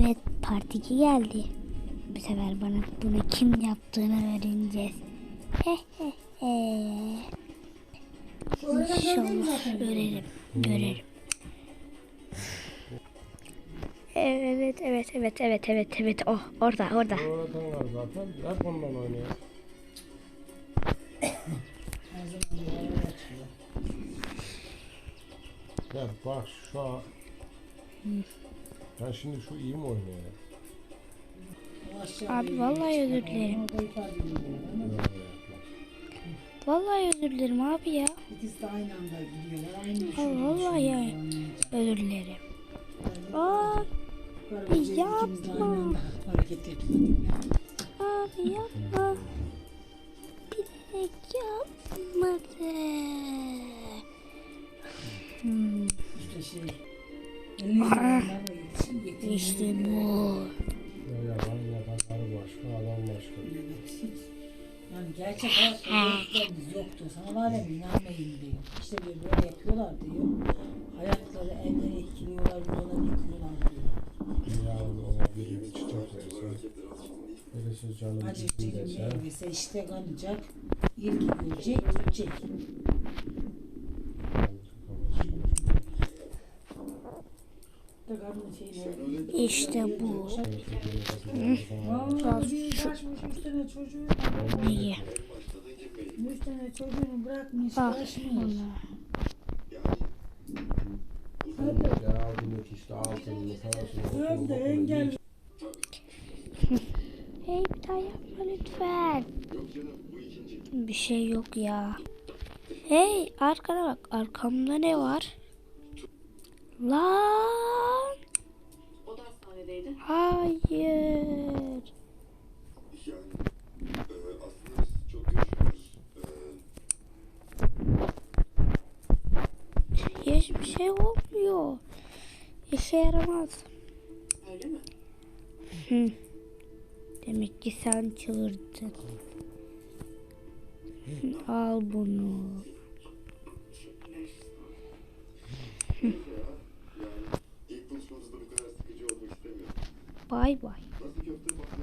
Evet partici geldi. Bu sefer bana bunu kim yaptığını öğreneceğiz. He he he. İnşallah görelim. Görelim. Evet evet evet evet evet evet oh orada orada. Öğreten var zaten. Hep ondan oynuyor. Ya bak şu an. Ya şimdi şu iyi mi oynuyor Abi bir- vallahi özür dilerim. Vallahi özür dilerim abi ya. ikisi de aynı anda gidiyorlar. Aynı Aa, düşünüyor. vallahi ya. Özür dilerim. Aa, yapma. Abi yapma. Bilerek yapmadı. Hmm, İşte şey. İşte bu. Ya yalan yapanları başka, adam başka. Yani gerçek gördüklerimiz yoktu. Sana var ya inanmayın diyor. İşte diyor böyle yapıyorlar diyor. Hayatları elden etkiliyorlar, yuvaları yıkıyorlar diyor. Yarın ona biri çiçek verse. Birisi canım Acı dese. elbise işte kanacak. İlgi görecek, gidecek. Parasını. Öldü, okulu, engel. Hey bir daha yapma lütfen. Bir şey yok ya. Hey arkana bak. Arkamda ne var? Lan. Hastanedeydi. Hayır. Yani e, aslında biz çok yaşıyoruz. E, Hiçbir şey olmuyor. İşe yaramaz. Öyle mi? Hı. Demek ki sen çığırdın. Al bunu. Bye bye.